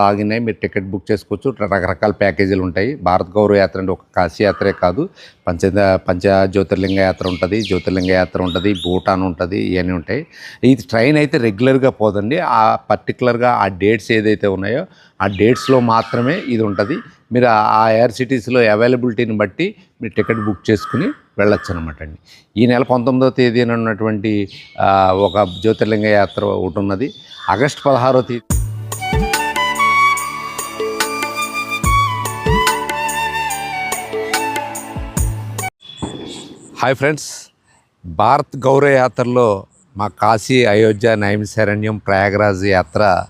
ఆగినాయి మీరు ticket book చేసుకోవచ్చు. రకరకాల ప్యాకేజీలు ఉంటాయి. భారత్ గౌరవ యాత్ర అంటే ఒక కాశీ యాత్రే కాదు. పంచ పంచ జ్యోతిర్లింగ యాత్ర ఉంటుంది. జ్యోతిర్లింగ యాత్ర ఉంటుంది. భూటాన్ ఉంటుంది. ఇవన్నీ ఉంటాయి. ఇది ట్రైన్ అయితే రెగ్యులర్గా పోదండి. ఆ పర్టికులర్గా ఆ డేట్స్ ఏదైతే ఉన్నాయో ఆ డేట్స్లో మాత్రమే ఇది ఉంటుంది. మీరు ఆ ఎయిర్ సిటీస్లో అవైలబిలిటీని బట్టి మీరు టికెట్ బుక్ చేసుకుని వెళ్ళొచ్చు అనమాట అండి. ఈ నెల పంతొమ్మిదవ తేదీన ఉన్నటువంటి ఒక జ్యోతిర్లింగ యాత్ర ఒకటి ఉన్నది. ఆగస్టు పదహారో తేదీ హాయ్ ఫ్రెండ్స్. భారత్ గౌరవ యాత్రలో మా కాశీ అయోధ్య నైమిశారణ్యం ప్రయాగరాజ్ యాత్ర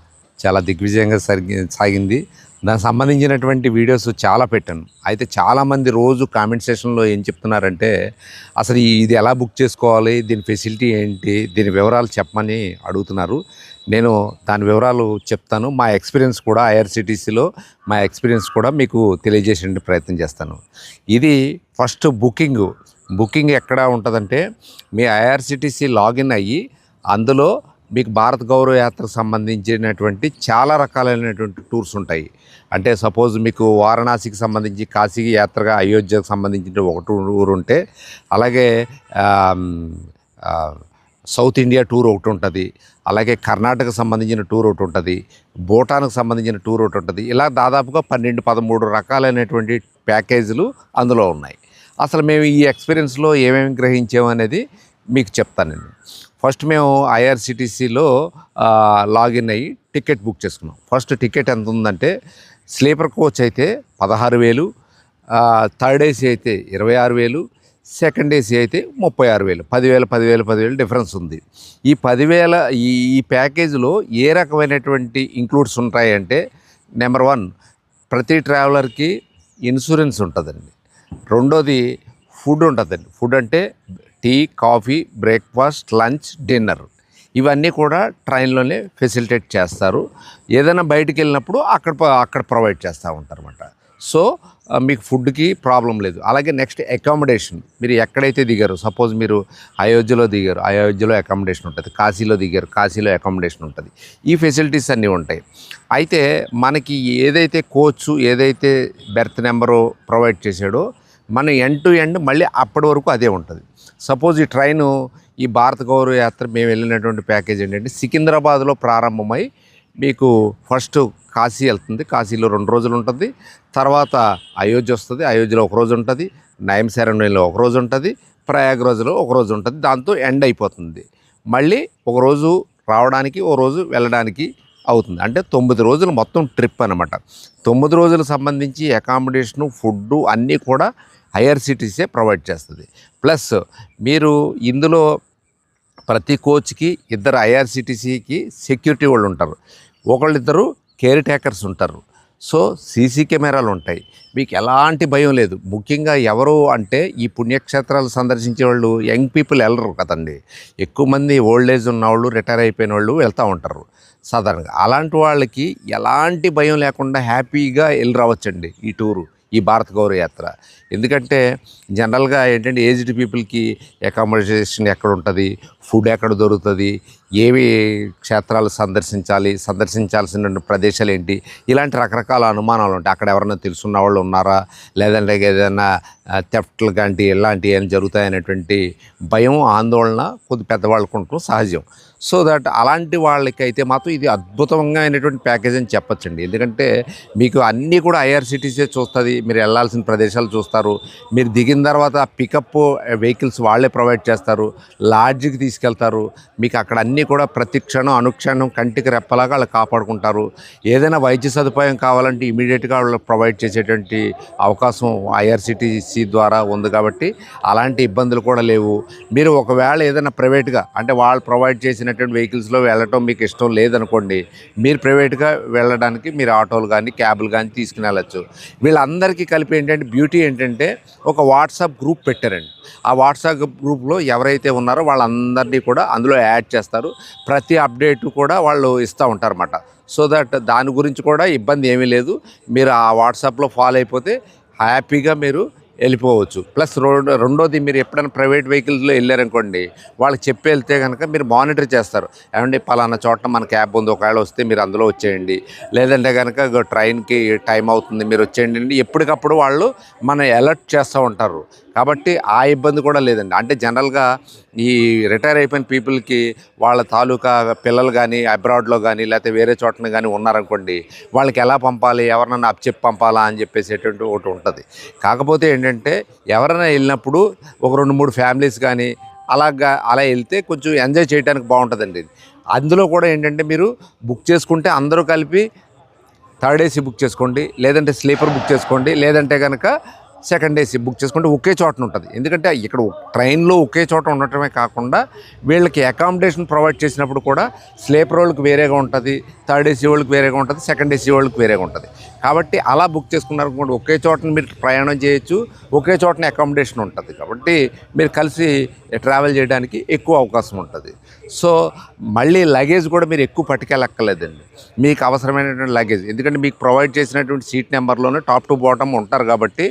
చాలా దిగ్విజయంగా సరిగి సాగింది. దానికి సంబంధించినటువంటి వీడియోస్ చాలా పెట్టాను. అయితే చాలామంది రోజు కామెంట్ సెషన్లో ఏం చెప్తున్నారంటే అసలు ఈ- ఇది ఎలా బుక్ చేసుకోవాలి? దీని ఫెసిలిటీ ఏంటి? దీని వివరాలు చెప్పమని అడుగుతున్నారు. నేను దాని వివరాలు చెప్తాను. మా ఎక్స్పీరియన్స్ కూడా ఐఆర్సిటీసీలో మా ఎక్స్పీరియన్స్ కూడా మీకు తెలియజేసే ప్రయత్నం చేస్తాను. ఇది ఫస్ట్ బుకింగ్. బుకింగ్ ఎక్కడ ఉంటుందంటే మీ ఐఆర్సిటీసీ లాగిన్ అయ్యి అందులో మీకు భారత్ గౌరవ యాత్రకు సంబంధించినటువంటి చాలా రకాలైనటువంటి టూర్స్ ఉంటాయి. అంటే సపోజ్ మీకు వారణాసికి సంబంధించి కాశీ యాత్రగా అయోధ్యకు సంబంధించిన ఒక టూర్ ఉంటే అలాగే సౌత్ ఇండియా టూర్ ఒకటి ఉంటుంది. అలాగే కర్ణాటక సంబంధించిన టూర్ ఒకటి ఉంటుంది. భూటాన్కి సంబంధించిన టూర్ ఒకటి ఉంటుంది. ఇలా దాదాపుగా పన్నెండు పదమూడు రకాలైనటువంటి ప్యాకేజీలు అందులో ఉన్నాయి. అసలు మేము ఈ ఎక్స్పీరియన్స్లో ఏమేమి గ్రహించామనేది మీకు చెప్తానండి ఫస్ట్ మేము ఐఆర్సిటీసీలో లాగిన్ అయ్యి టికెట్ బుక్ చేసుకున్నాం. ఫస్ట్ టికెట్ ఎంత ఉందంటే స్లీపర్ కోచ్ అయితే పదహారు వేలు థర్డ్ ఏసీ అయితే ఇరవై ఆరు వేలు సెకండ్ ఏసీ అయితే ముప్పై ఆరు వేలు. పదివేల పదివేలు పదివేలు డిఫరెన్స్ ఉంది. ఈ పదివేల ఈ ఈ ప్యాకేజీలో ఏ రకమైనటువంటి ఇంక్లూడ్స్ ఉంటాయంటే నెంబర్ వన్ ప్రతి ట్రావెలర్కి ఇన్సూరెన్స్ ఉంటుందండి. రెండోది ఫుడ్ ఉంటుందండి. ఫుడ్ అంటే tea coffee breakfast lunch dinner. ఇవన్నీ కూడా ట్రైన్లోనే ఫెసిలిటేట్ చేస్తారు. ఏదైనా బయటికి వెళ్ళినప్పుడు అక్కడ అక్కడ ప్రొవైడ్ చేస్తూ ఉంటారు అనమాట సో మీకు ఫుడ్కి ప్రాబ్లం లేదు. అలాగే నెక్స్ట్ అకామిడేషన్. మీరు ఎక్కడైతే దిగారు సపోజ్ మీరు అయోధ్యలో దిగారు అయోధ్యలో అకామిడేషన్ ఉంటుంది కాశీలో దిగారు కాశీలో అకామిడేషన్ ఉంటుంది. ఈ ఫెసిలిటీస్ అన్నీ ఉంటాయి. అయితే మనకి ఏదైతే కోచ్ ఏదైతే బెర్త్ నెంబరు ప్రొవైడ్ చేశాడో మన ఎండ్ టు ఎండ్ మళ్ళీ అప్పటి వరకు అదే ఉంటుంది. సపోజ్ ఈ ట్రైను ఈ భారత గౌరవ యాత్ర మేము వెళ్ళినటువంటి ప్యాకేజ్ ఏంటంటే సికింద్రాబాద్లో ప్రారంభమై మీకు ఫస్ట్ కాశీ వెళ్తుంది. కాశీలో రెండు రోజులు ఉంటుంది. తర్వాత అయోధ్య వస్తుంది. అయోధ్యలో ఒక రోజు ఉంటుంది. నయం శరణ్యంలో ఒక రోజు ఉంటుంది. ప్రయాగ్రాజ్లో ఒక రోజు ఉంటుంది. దాంతో ఎండ్ అయిపోతుంది. మళ్ళీ ఒక రోజు రావడానికి ఒక రోజు వెళ్ళడానికి అవుతుంది. అంటే తొమ్మిది రోజులు మొత్తం ట్రిప్ అనమాట తొమ్మిది రోజులకు సంబంధించి అకామిడేషను ఫుడ్ అన్నీ కూడా ఐఆర్సిటీసీ ప్రొవైడ్ చేస్తుంది. ప్లస్ మీరు ఇందులో ప్రతి కోచ్కి ఇద్దరు ఐఆర్సిటీసీకి సెక్యూరిటీ వాళ్ళు ఉంటారు. ఒకళ్ళిద్దరు కేర్ టేకర్స్ ఉంటారు. సో సీసీ కెమెరాలు ఉంటాయి. మీకు ఎలాంటి భయం లేదు. ముఖ్యంగా ఎవరు అంటే ఈ పుణ్యక్షేత్రాలు సందర్శించే వాళ్ళు యంగ్ పీపుల్ వెళ్ళరు కదండి. ఎక్కువ మంది ఓల్డ్ ఏజ్ ఉన్న వాళ్ళు రిటైర్ అయిపోయిన వాళ్ళు వెళ్తూ ఉంటారు. సాధారణంగా అలాంటి వాళ్ళకి ఎలాంటి భయం లేకుండా హ్యాపీగా వెళ్ళి రావచ్చండి ఈ టూరు. ఈ భారత గౌరవ యాత్ర ఎందుకంటే జనరల్గా ఏంటంటే ఏజ్డ్ పీపుల్కి అకామిడేషన్ ఎక్కడ ఉంటుంది ఫుడ్ ఎక్కడ దొరుకుతుంది? ఏవి క్షేత్రాలు సందర్శించాలి? సందర్శించాల్సిన ప్రదేశాలు ఏంటి ఇలాంటి రకరకాల అనుమానాలు ఉంటాయి. అక్కడ ఎవరైనా తెలుసున్న వాళ్ళు ఉన్నారా? లేదంటే ఏదైనా థెఫ్ట్లు లాంటి ఇలాంటివి ఏం జరుగుతాయనేటువంటి భయం ఆందోళన కొద్ది పెద్దవాళ్ళకు ఉండటం సహజం. సో దట్ అలాంటి వాళ్ళకైతే మాత్రం ఇది అద్భుతంగా అయినటువంటి ప్యాకేజ్ అని చెప్పచ్చండి. ఎందుకంటే మీకు అన్నీ కూడా ఐఆర్సిటీసీ చూస్తుంది. మీరు వెళ్ళాల్సిన ప్రదేశాలు చూస్తారు. మీరు దిగిన తర్వాత పికప్ వెహికల్స్ వాళ్ళే ప్రొవైడ్ చేస్తారు. లాడ్జ్కి తీసుకెళ్తారు. మీకు అక్కడ అన్నీ కూడా ప్రతి క్షణం అనుక్షణం కంటికి రెప్పలాగా వాళ్ళు కాపాడుకుంటారు. ఏదైనా వైద్య సదుపాయం కావాలంటే ఇమీడియట్గా వాళ్ళు ప్రొవైడ్ చేసేటువంటి అవకాశం ఐఆర్సిటీసీ ద్వారా ఉంది కాబట్టి అలాంటి ఇబ్బందులు కూడా లేవు. మీరు ఒకవేళ ఏదైనా ప్రైవేట్గా అంటే వాళ్ళు ప్రొవైడ్ చేసినటువంటి వెహికల్స్లో వెళ్ళటం మీకు ఇష్టం లేదనుకోండి మీరు ప్రైవేట్గా వెళ్ళడానికి మీరు ఆటోలు కానీ క్యాబ్లు కానీ తీసుకుని వెళ్ళచ్చు. వీళ్ళందరికీ కలిపి ఏంటంటే బ్యూటీ ఏంటంటే ఒక వాట్సాప్ గ్రూప్ పెట్టారండి. ఆ వాట్సాప్ గ్రూప్లో ఎవరైతే ఉన్నారో వాళ్ళందరూ అందరినీ కూడా అందులో యాడ్ చేస్తారు. ప్రతి అప్డేట్ కూడా వాళ్ళు ఇస్తూ ఉంటారన్నమాట. సో దట్ దాని గురించి కూడా ఇబ్బంది ఏమీ లేదు. మీరు ఆ వాట్సాప్లో ఫాలో అయిపోతే హ్యాపీగా మీరు వెళ్ళిపోవచ్చు. ప్లస్ రెండో రెండోది మీరు ఎప్పుడైనా ప్రైవేట్ వెహికల్స్లో వెళ్ళారనుకోండి వాళ్ళకి చెప్పి వెళ్తే కనుక మీరు మానిటర్ చేస్తారు. ఏమండి పలానా చోట మన క్యాబ్ ఉంది ఒకవేళ వస్తే మీరు అందులో వచ్చేయండి. లేదంటే కనుక ట్రైన్కి టైం అవుతుంది మీరు వచ్చేయండి అని ఎప్పటికప్పుడు వాళ్ళు మన అలర్ట్ చేస్తూ ఉంటారు. కాబట్టి ఆ ఇబ్బంది కూడా లేదండి. అంటే జనరల్గా ఈ రిటైర్ అయిపోయిన పీపుల్కి వాళ్ళ తాలూకా పిల్లలు కానీ అబ్రాడ్లో కానీ లేకపోతే వేరే చోటన కానీ ఉన్నారనుకోండి వాళ్ళకి ఎలా పంపాలి ఎవరినన్నా అప్పచెప్పి పంపాలా అని చెప్పేసేటువంటి ఒకటి ఉంటుంది. కాకపోతే ఏంటంటే ఎవరైనా వెళ్ళినప్పుడు ఒక రెండు మూడు ఫ్యామిలీస్ కానీ అలాగా అలా వెళ్తే కొంచెం ఎంజాయ్ చేయడానికి బాగుంటుందండి అందులో కూడా ఏంటంటే మీరు బుక్ చేసుకుంటే అందరూ కలిపి థర్డ్ ఏసీ బుక్ చేసుకోండి లేదంటే స్లీపర్ బుక్ చేసుకోండి లేదంటే కనుక సెకండ్ ఏసీ బుక్ చేసుకుంటే ఒకే చోటన ఉంటుంది. ఎందుకంటే ఇక్కడ ట్రైన్లో ఒకే చోట ఉండటమే కాకుండా వీళ్ళకి అకామిడేషన్ ప్రొవైడ్ చేసినప్పుడు కూడా స్లీపర్ వాళ్ళకి వేరేగా ఉంటుంది థర్డ్ ఏసీ వాళ్ళకి వేరేగా ఉంటుంది సెకండ్ ఏసీ వాళ్ళకి వేరేగా ఉంటుంది. కాబట్టి అలా బుక్ చేసుకున్నారనుకోండి ఒకే చోటన మీరు ప్రయాణం చేయొచ్చు ఒకే చోటన అకామిడేషన్ ఉంటుంది కాబట్టి మీరు కలిసి ట్రావెల్ చేయడానికి ఎక్కువ అవకాశం ఉంటుంది. సో మళ్ళీ లగేజ్ కూడా మీరు ఎక్కువ పట్టుకెళ్ళక్కర్లేదండి. మీకు అవసరమైనటువంటి లగేజ్ ఎందుకంటే మీకు ప్రొవైడ్ చేసినటువంటి సీట్ నెంబర్లోనే టాప్ టు బాటమ్ ఉంటారు కాబట్టి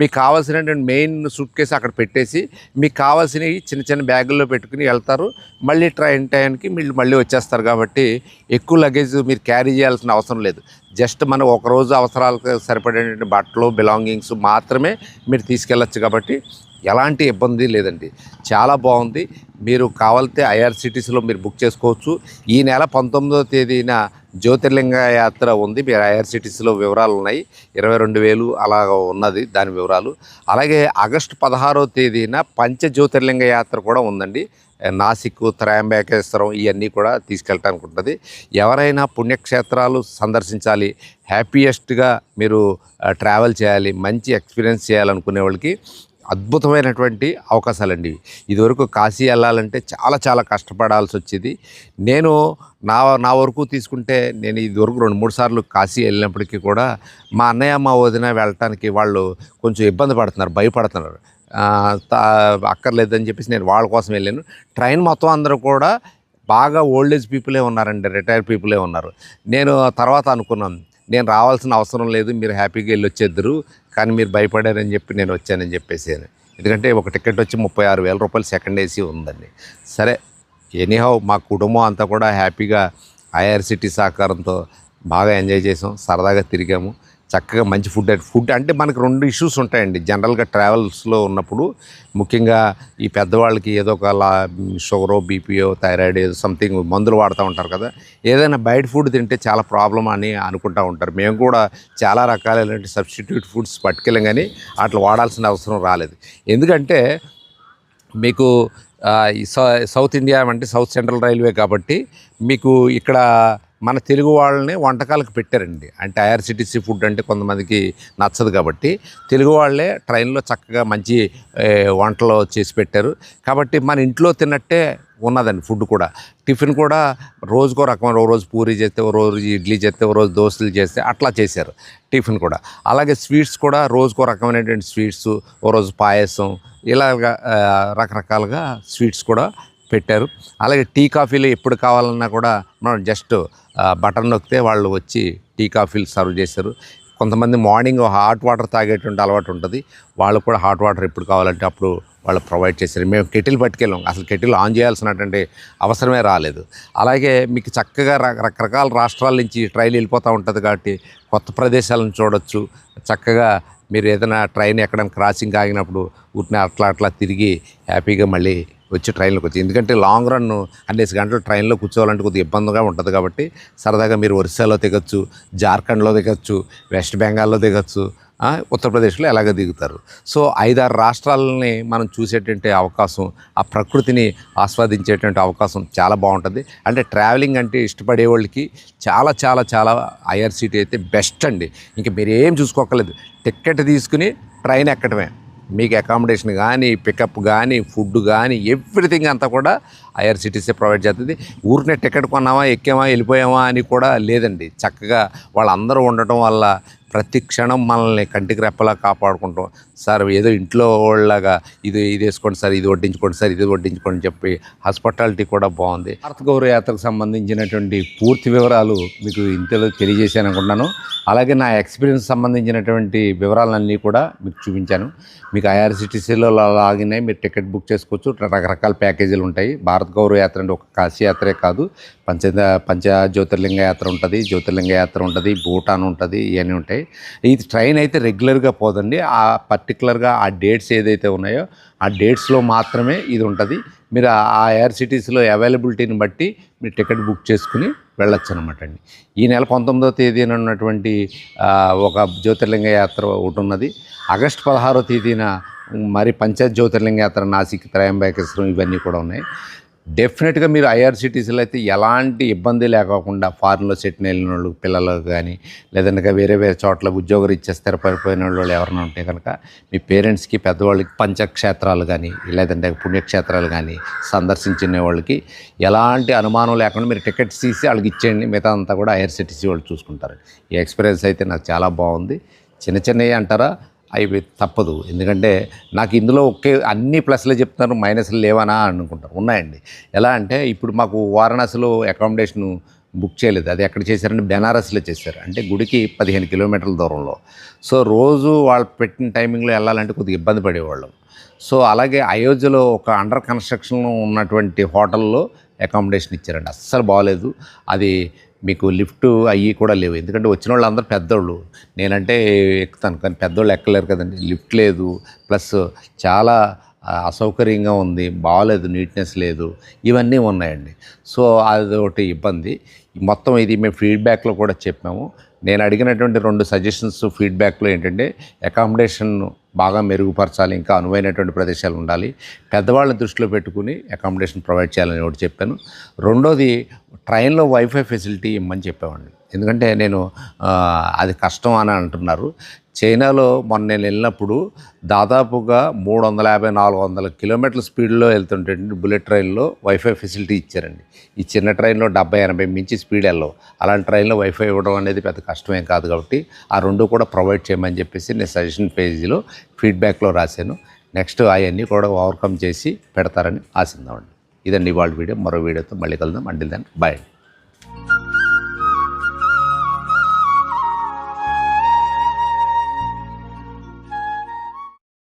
మీకు కావాల్సినటువంటి మెయిన్ సూట్ కేసు అక్కడ పెట్టేసి మీకు కావాల్సినవి చిన్న చిన్న బ్యాగుల్లో పెట్టుకుని వెళ్తారు. మళ్ళీ ట్రైన్ టైంకి మీరు మళ్ళీ వచ్చేస్తారు కాబట్టి ఎక్కువ లగేజ్ మీరు క్యారీ చేయాల్సిన అవసరం లేదు. జస్ట్ మనం ఒక రోజు అవసరాలకు సరిపడేటువంటి బట్టలు బిలాంగింగ్స్ మాత్రమే మీరు తీసుకెళ్ళచ్చు కాబట్టి ఎలాంటి ఇబ్బంది లేదండి. చాలా బాగుంది. మీరు కావాలితే ఐఆర్సిటీసీలో మీరు బుక్ చేసుకోవచ్చు. ఈ నెల పంతొమ్మిదవ తేదీన జ్యోతిర్లింగ యాత్ర ఉంది. మీరు ఐఆర్సిటీసీలో వివరాలు ఉన్నాయి. ఇరవై రెండు వేలు అలాగ ఉన్నది దాని వివరాలు. అలాగే ఆగస్టు పదహారవ తేదీన పంచ జ్యోతిర్లింగ యాత్ర కూడా ఉందండి. నాసిక్ త్రయంబకేశ్వరం ఇవన్నీ కూడా తీసుకెళ్ళటానికి ఉంటుంది ఎవరైనా పుణ్యక్షేత్రాలు సందర్శించాలి హ్యాపీయెస్ట్గా మీరు ట్రావెల్ చేయాలి మంచి ఎక్స్పీరియన్స్ చేయాలనుకునే వాళ్ళకి అద్భుతమైనటువంటి అవకాశాలండి. ఇదివరకు కాశీ వెళ్ళాలంటే చాలా చాలా కష్టపడాల్సి వచ్చేది నేను నా నా వరకు తీసుకుంటే నేను ఇదివరకు రెండు మూడు సార్లు కాశీ వెళ్ళినప్పటికీ కూడా మా అన్నయ్య మా వదిన వెళ్ళటానికి వాళ్ళు కొంచెం ఇబ్బంది పడుతున్నారు భయపడుతున్నారు. అక్కర్లేదని చెప్పేసి నేను వాళ్ళ కోసం వెళ్ళాను. ట్రైన్ మొత్తం అందరూ కూడా బాగా ఓల్డేజ్ పీపులే ఉన్నారండి రిటైర్ పీపులే ఉన్నారు. నేను తర్వాత అనుకున్నాను నేను రావాల్సిన అవసరం లేదు మీరు హ్యాపీగా వెళ్ళి వచ్చేద్దరు కానీ మీరు భయపడారని చెప్పి నేను వచ్చానని చెప్పేసి ఎందుకంటే ఒక టికెట్ వచ్చి ముప్పై ఆరు వేల రూపాయలు సెకండ్ ఏసీ ఉందండి. సరే ఎనీహౌ మా కుటుంబం అంతా కూడా హ్యాపీగా ఐఆర్సిటీ సహకారంతో బాగా ఎంజాయ్ చేసాం సరదాగా తిరిగాము. చక్కగా మంచి ఫుడ్ ఫుడ్ అంటే మనకు రెండు ఇష్యూస్ ఉంటాయండి. జనరల్గా ట్రావెల్స్లో ఉన్నప్పుడు ముఖ్యంగా ఈ పెద్దవాళ్ళకి ఏదో ఒక షుగరో బీపీఓ థైరాయిడ్ ఏదో సంథింగ్ మందులు వాడుతూ ఉంటారు కదా. ఏదైనా బయట ఫుడ్ తింటే చాలా ప్రాబ్లం అని అనుకుంటూ ఉంటారు. మేము కూడా చాలా రకాలైనటువంటి సబ్స్టిట్యూట్ ఫుడ్స్ పట్టుకెళ్ళాం కానీ అట్లా వాడాల్సిన అవసరం రాలేదు. ఎందుకంటే మీకు ఈ సౌ- సౌత్ ఇండియా అంటే సౌత్ సెంట్రల్ రైల్వే కాబట్టి మీకు ఇక్కడ మన తెలుగు వాళ్ళని వంటకాలకు పెట్టారండి. అంటే ఐఆర్సిటీసీ ఫుడ్ అంటే కొంతమందికి నచ్చదు కాబట్టి తెలుగు వాళ్ళే ట్రైన్లో చక్కగా మంచి వంటలు చేసి పెట్టారు. కాబట్టి మన ఇంట్లో తిన్నట్టే ఉన్నదండి ఫుడ్ కూడా. టిఫిన్ కూడా రోజుకో రకమైన ఓ రోజు పూరి చేస్తే ఓ రోజు ఇడ్లీ చేస్తే ఓ రోజు దోశలు చేస్తే అట్లా చేశారు టిఫిన్ కూడా. అలాగే స్వీట్స్ కూడా రోజుకో రకమైనటువంటి స్వీట్స్ ఓ రోజు పాయసం ఇలాగా రకరకాలుగా స్వీట్స్ కూడా పెట్టారు. అలాగే టీ కాఫీలు ఎప్పుడు కావాలన్నా కూడా మనం జస్ట్ బటన్ నొక్కితే వాళ్ళు వచ్చి టీ కాఫీలు సర్వ్ చేశారు. కొంతమంది మార్నింగ్ హాట్ వాటర్ తాగేటువంటి అలవాటు ఉంటుంది. వాళ్ళు కూడా హాట్ వాటర్ ఎప్పుడు కావాలంటే అప్పుడు వాళ్ళు ప్రొవైడ్ చేశారు. మేము కెటిల్ పట్టుకెళ్ళాం. అసలు కెటిల్ ఆన్ చేయాల్సినటువంటి అవసరమే రాలేదు. అలాగే మీకు చక్కగా రక- రకరకాల రాష్ట్రాల నుంచి ట్రైన్ వెళ్ళిపోతూ ఉంటుంది కాబట్టి కొత్త ప్రదేశాలను చూడొచ్చు. చక్కగా మీరు ఏదైనా ట్రైన్ ఎక్కడానికి క్రాసింగ్ ఆగినప్పుడు ఊరిని అట్లా అట్లా తిరిగి హ్యాపీగా మళ్ళీ వచ్చి ట్రైన్లోకి వచ్చి. ఎందుకంటే లాంగ్ రన్ అన్నేసి గంటలు ట్రైన్లో కూర్చోవాలంటే కొద్దిగా ఇబ్బందిగా ఉంటుంది కాబట్టి సరదాగా మీరు ఒరిస్సాలో దిగచ్చు జార్ఖండ్లో దిగొచ్చు వెస్ట్ బెంగాల్లో దిగచ్చు ఉత్తరప్రదేశ్లో ఎలాగ దిగుతారు. సో ఐదారు రాష్ట్రాలని మనం చూసేటువంటి అవకాశం ఆ ప్రకృతిని ఆస్వాదించేటువంటి అవకాశం చాలా బాగుంటుంది. అంటే ట్రావెలింగ్ అంటే ఇష్టపడే వాళ్ళకి చాలా చాలా చాలా ఐఆర్సీటీ అయితే బెస్ట్ అండి. ఇంకా మీరు ఏం చూసుకోకలేదు టిక్కెట్ తీసుకుని ట్రైన్ ఎక్కడమే. మీకు అకామిడేషన్ కానీ పికప్ కానీ ఫుడ్ కానీ ఎవ్రీథింగ్ అంతా కూడా ఐఆర్సిటీసీ ప్రొవైడ్ చేస్తుంది. ఊరినే టికెట్ కొన్నామా ఎక్కామా వెళ్ళిపోయామా అని కూడా లేదండి. చక్కగా వాళ్ళందరూ ఉండటం వల్ల ప్రతి క్షణం మనల్ని కంటికి రెప్పలా కాపాడుకుంటాం. సార్ ఏదో ఇంట్లో వాళ్ళలాగా ఇది ఇది వేసుకోండి సార్ ఇది వడ్డించుకోండి సార్ ఇది వడ్డించుకోండి చెప్పి హాస్పిటాలిటీ కూడా బాగుంది. భారత గౌరవ యాత్రకు సంబంధించినటువంటి పూర్తి వివరాలు మీకు ఇంతలో తెలియజేశాను అనుకుంటున్నాను. అలాగే నా ఎక్స్పీరియన్స్ సంబంధించినటువంటి వివరాలన్నీ కూడా మీకు చూపించాను. మీకు ఐఆర్సిటీసీలో లాగిన్ అయ్యి మీరు టికెట్ బుక్ చేసుకోవచ్చు. రకరకాల ప్యాకేజీలు ఉంటాయి. భారత గౌరవ యాత్ర అంటే ఒక కాశీ యాత్రే కాదు. పంచ పంచ జ్యోతిర్లింగ యాత్ర ఉంటుంది జ్యోతిర్లింగ యాత్ర ఉంటుంది భూటాన్ ఉంటుంది ఇవన్నీ ఉంటాయి. ఇది ట్రైన్ అయితే రెగ్యులర్గా పోదండి. ఆ పర్టికులర్గా ఆ డేట్స్ ఏదైతే ఉన్నాయో ఆ డేట్స్లో మాత్రమే ఇది ఉంటుంది. మీరు ఆ ఎయిర్ సిటీస్లో అవైలబిలిటీని బట్టి మీరు టికెట్ బుక్ చేసుకుని వెళ్ళొచ్చు అనమాట అండి. ఈ నెల పంతొమ్మిదవ తేదీన ఉన్నటువంటి ఒక జ్యోతిర్లింగ యాత్ర ఒకటి ఉన్నది. ఆగస్ట్ పదహారో తేదీన మరి పంచాయత్ జ్యోతిర్లింగ యాత్ర నాసిక్ త్రయంబకేశ్వరం ఇవన్నీ కూడా ఉన్నాయి. డెఫినెట్గా మీరు ఐఆర్సిటీసీలో అయితే ఎలాంటి ఇబ్బంది లేకోకుండా ఫారెన్లో సెటిల్ వెళ్ళిన వాళ్ళు పిల్లలకు కానీ లేదంటే వేరే వేరే చోట్ల ఉద్యోగం ఇచ్చే స్థిరపడిపోయిన వాళ్ళు ఎవరైనా ఉంటే కనుక మీ పేరెంట్స్కి పెద్దవాళ్ళకి పంచక్షేత్రాలు కానీ లేదంటే పుణ్యక్షేత్రాలు కానీ సందర్శించిన వాళ్ళకి ఎలాంటి అనుమానం లేకుండా మీరు టికెట్స్ తీసి వాళ్ళకి ఇచ్చేయండి. మిగతా అంతా కూడా ఐఆర్సిటీసీ వాళ్ళు చూసుకుంటారు. ఈ ఎక్స్పీరియన్స్ అయితే నాకు చాలా బాగుంది. చిన్న చిన్నవి అంటారా? అవి తప్పదు. ఎందుకంటే నాకు ఇందులో ఒకే అన్ని ప్లస్లే చెప్తున్నారు మైనస్లు లేవనా అనుకుంటారు. ఉన్నాయండి. ఎలా అంటే ఇప్పుడు మాకు వారణాసిలో అకామిడేషన్ బుక్ చేయలేదు. అది ఎక్కడ చేశారంటే బెనారస్లో చేశారు. అంటే గుడికి పదిహేను కిలోమీటర్ల దూరంలో. సో రోజు వాళ్ళు పెట్టిన టైమింగ్లో వెళ్ళాలంటే కొద్దిగా ఇబ్బంది పడేవాళ్ళం. సో అలాగే అయోధ్యలో ఒక అండర్ కన్స్ట్రక్షన్ ఉన్నటువంటి హోటల్లో అకామిడేషన్ ఇచ్చారండి. అస్సలు బాగాలేదు అది మీకు లిఫ్ట్ అయ్యి కూడా లేవు. ఎందుకంటే వచ్చిన వాళ్ళు అందరూ పెద్దోళ్ళు. నేనంటే ఎక్కుతాను. కానీ పెద్దోళ్ళు ఎక్కలేరు కదండి. లిఫ్ట్ లేదు. ప్లస్ చాలా అసౌకర్యంగా ఉంది. బాగాలేదు నీట్నెస్ లేదు. ఇవన్నీ ఉన్నాయండి. సో అది ఒకటి ఇబ్బంది. మొత్తం ఇది మేము ఫీడ్బ్యాక్లో కూడా చెప్పాము. నేను అడిగినటువంటి రెండు సజెషన్స్ ఫీడ్బ్యాక్లో ఏంటంటే అకామిడేషన్ బాగా మెరుగుపరచాలి ఇంకా అనువైనటువంటి ప్రదేశాలు ఉండాలి. పెద్దవాళ్ళని దృష్టిలో పెట్టుకుని అకామిడేషన్ ప్రొవైడ్ చేయాలని ఒకటి చెప్పాను. రెండోది ట్రైన్లో వైఫై ఫెసిలిటీ ఇమ్మని చెప్పామండి ఎందుకంటే నేను అది కష్టం అని అంటున్నారు. చైనాలో మొన్న నేను వెళ్ళినప్పుడు దాదాపుగా మూడు వందల యాభై నాలుగు వందల కిలోమీటర్ల స్పీడ్లో వెళ్తుంటే బుల్లెట్ ట్రైన్లో వైఫై ఫెసిలిటీ ఇచ్చారండి. ఈ చిన్న ట్రైన్లో డెబ్బై ఎనభై మించి స్పీడ్ వెళ్ళవు. అలాంటి ట్రైన్లో వైఫై ఇవ్వడం అనేది పెద్ద కష్టమేం కాదు కాబట్టి ఆ రెండు కూడా ప్రొవైడ్ చేయమని చెప్పేసి నేను సజెషన్ పేజీలో ఫీడ్బ్యాక్లో రాశాను. నెక్స్ట్ అవన్నీ కూడా ఓవర్కమ్ చేసి పెడతారని ఆశిద్దామండి. ఇదండి ఇవాళ వీడియో. మరో వీడియోతో మళ్ళీ కలుద్దాం. అండి దాన్ని బాయ్